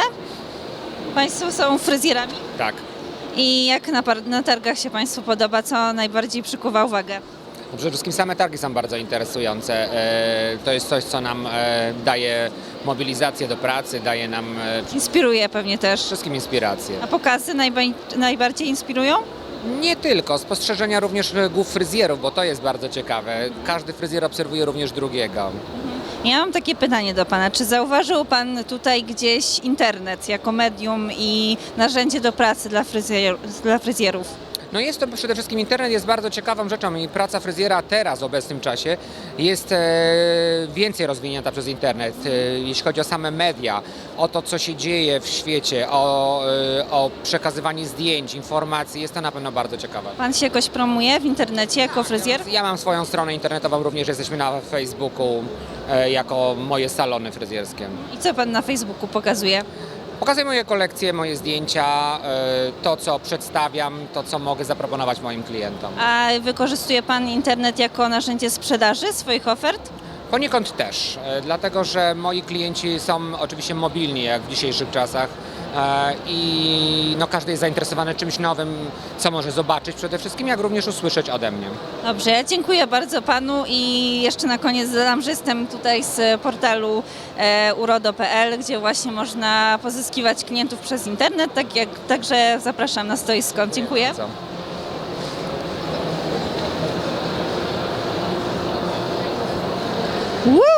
chwilę? Państwo są fryzjerami? Tak. I jak na, na targach się Państwu podoba? Co najbardziej przykuwa uwagę? No Przede wszystkim same targi są bardzo interesujące. E, To jest coś, co nam e, daje mobilizację do pracy, daje nam e, Inspiruje pewnie też. wszystkim inspirację. A pokazy najba- najbardziej inspirują? Nie tylko, spostrzeżenia również głów fryzjerów, bo to jest bardzo ciekawe. Każdy fryzjer obserwuje również drugiego. Ja mam takie pytanie do Pana. Czy zauważył Pan tutaj gdzieś internet jako medium i narzędzie do pracy dla, fryzjer- dla fryzjerów? No jest to przede wszystkim internet jest bardzo ciekawą rzeczą i praca fryzjera teraz w obecnym czasie jest e, więcej rozwinięta przez internet. E, jeśli chodzi o same media, o to co się dzieje w świecie, o, e, o przekazywanie zdjęć, informacji, jest to na pewno bardzo ciekawe. Pan się jakoś promuje w internecie jako fryzjer? Ja mam swoją stronę internetową, również jesteśmy na Facebooku jako moje salony fryzjerskie. I co Pan na Facebooku pokazuje? Pokazuję moje kolekcje, moje zdjęcia, e, to co przedstawiam, to co mogę zaproponować moim klientom. A wykorzystuje Pan internet jako narzędzie sprzedaży swoich ofert? Poniekąd też, e, dlatego że moi klienci są oczywiście mobilni jak w dzisiejszych czasach e, i no, każdy jest zainteresowany czymś nowym, co może zobaczyć przede wszystkim, jak również usłyszeć ode mnie. Dobrze, ja dziękuję bardzo Panu i jeszcze na koniec dodam, że jestem tutaj z portalu e, urodo.pl, gdzie właśnie można pozyskiwać klientów przez internet, tak jak, także zapraszam na stoisko. Dziękuję. Co? Woo!